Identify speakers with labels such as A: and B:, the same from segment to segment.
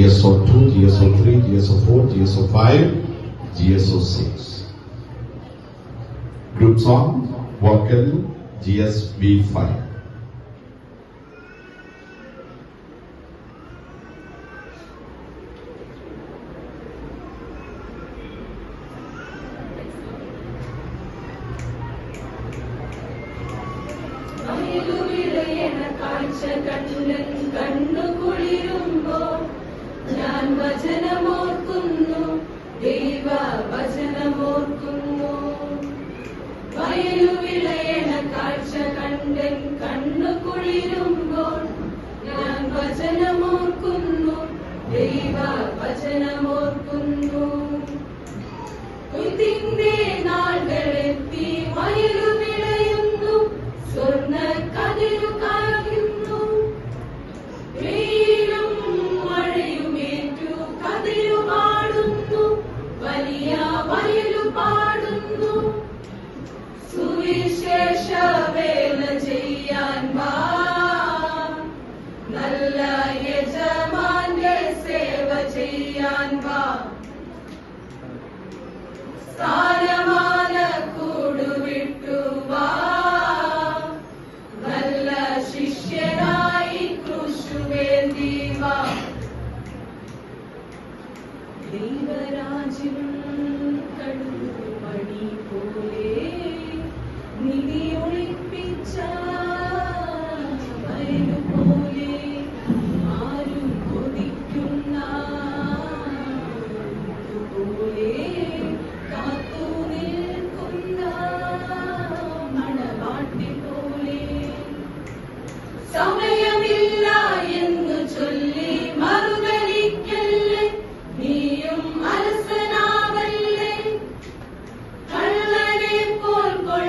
A: GSO 2, GSO 3, GSO 4, GSO 5, GSO
B: 6. Group song, vocal, GSB 5. വചനമോർക്കുന്നു. ദൈവ വചനമോർക്കുന്നു. വയലുവിളയണ കാഴ്ച കണ്ടൻ കണ്ണു കുളിരുമ്പോൾ ഞാൻ വചനമോർക്കുന്നു. ദൈവ വചനമോർക്കുന്നു. കൊയ്ത്തിന്റെ ചെയ്യാൻ വാ സ്ഥാനമാന കൂടുവിട്ടു വാ. നല്ല ശിഷ്യനായി ക്രൂശുവേന്തി വാ. ദൈവരാജ്യം കടുമണി പോലെ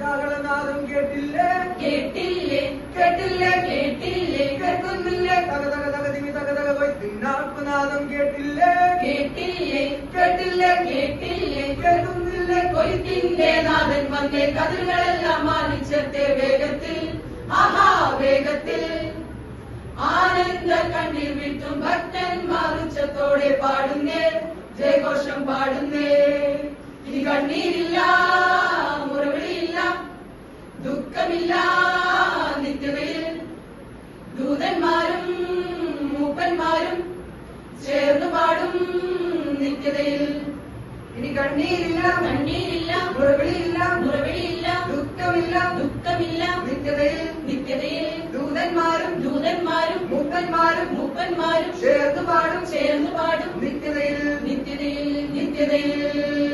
C: കാകളനാദം കേട്ടില്ലേ?
B: കേട്ടില്ലേ? കേട്ടില്ലേ? കേട്ടില്ലേ? കേൾക്കുന്നില്ലേ? കൊയ്ത്തിന്റെ നാഥൻ വന്നേ. കതിരുകളെല്ലാം മാനിച്ചത്തെ വേഗത്തിൽ. ആഹാ വേഗത്തിൽ. ആനന്ദ കണ്ണിൽ വിട്ടും ഭക്തന്മാർ ഉച്ചത്തോടെ പാടുന്നേ. ജയഘോഷം പാടുന്നേ. ഇനി കണ്ണീരില്ല മുറവിളിയില്ല ദുഃഖമില്ല നിത്യതയിൽ. ദൂതന്മാരും മൂപ്പന്മാരും ചേർന്ന് പാടും നിത്യതയിൽ.
C: ഇനി കണ്ണീരില്ല
B: കണ്ണീരില്ല
C: മുറവിളിയില്ല
B: മുറവിളിയില്ല
C: ദുഃഖമില്ല
B: ദുഃഖമില്ല
C: നിത്യതയിൽ
B: നിത്യതയിൽ.
C: ദൂതന്മാരും
B: ദൂതന്മാരും
C: മൂപ്പന്മാരും
B: മൂപ്പന്മാരും
C: ചേർന്ന് പാടും
B: ചേർന്ന് പാടും
C: നിത്യതയിൽ
B: നിത്യതയിൽ നിത്യതയിൽ